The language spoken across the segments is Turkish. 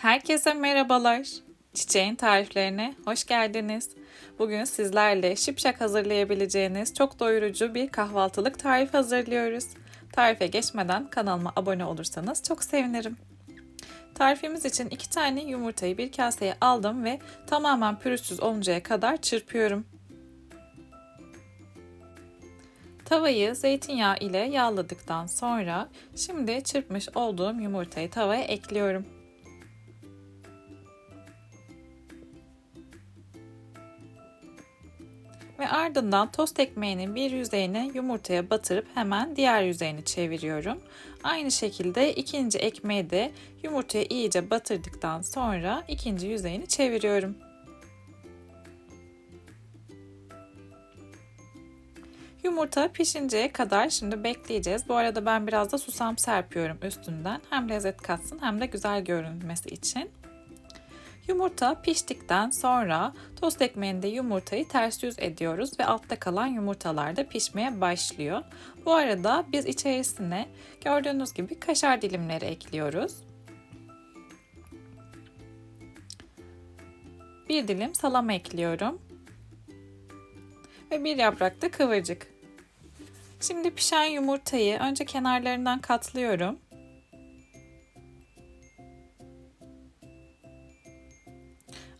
Herkese merhabalar. Çiçeğin tariflerine hoş geldiniz. Bugün sizlerle şipşak hazırlayabileceğiniz çok doyurucu bir kahvaltılık tarif hazırlıyoruz. Tarife geçmeden kanalıma abone olursanız çok sevinirim. Tarifimiz için iki tane yumurtayı bir kaseye aldım ve tamamen pürüzsüz oluncaya kadar çırpıyorum. Tavayı zeytinyağı ile yağladıktan sonra şimdi çırpmış olduğum yumurtayı tavaya ekliyorum. Ve ardından tost ekmeğinin bir yüzeyine yumurtaya batırıp hemen diğer yüzeyini çeviriyorum. Aynı şekilde ikinci ekmeği de yumurtaya iyice batırdıktan sonra ikinci yüzeyini çeviriyorum. Yumurta pişinceye kadar şimdi bekleyeceğiz. Bu arada ben biraz da susam serpiyorum üstünden. Hem lezzet katsın hem de güzel görünmesi için. Yumurta piştikten sonra tost ekmeğinde yumurtayı ters yüz ediyoruz ve altta kalan yumurtalar da pişmeye başlıyor. Bu arada biz içerisine gördüğünüz gibi kaşar dilimleri ekliyoruz. Bir dilim salam ekliyorum. Ve bir yaprak da kıvırcık. Şimdi pişen yumurtayı önce kenarlarından katlıyorum.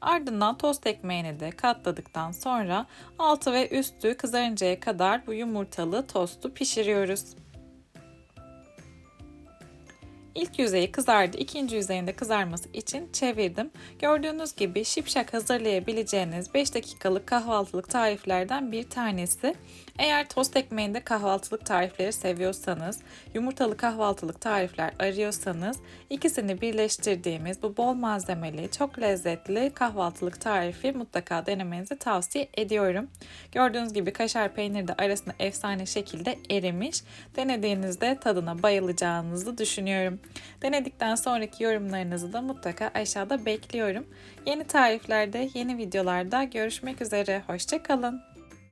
Ardından tost ekmeğini de katladıktan sonra altı ve üstü kızarıncaya kadar bu yumurtalı tostu pişiriyoruz. İlk yüzeyi kızardı. ikinci yüzeyinde kızarması için çevirdim. Gördüğünüz gibi şipşak hazırlayabileceğiniz 5 dakikalık kahvaltılık tariflerden bir tanesi. Eğer tost ekmeğinde kahvaltılık tarifleri seviyorsanız, yumurtalı kahvaltılık tarifler arıyorsanız ikisini birleştirdiğimiz bu bol malzemeli, çok lezzetli kahvaltılık tarifi mutlaka denemenizi tavsiye ediyorum. Gördüğünüz gibi kaşar peynir de arasında efsane şekilde erimiş. Denediğinizde tadına bayılacağınızı düşünüyorum. Denedikten sonraki yorumlarınızı da mutlaka aşağıda bekliyorum. Yeni tariflerde, yeni videolarda görüşmek üzere. Hoşçakalın.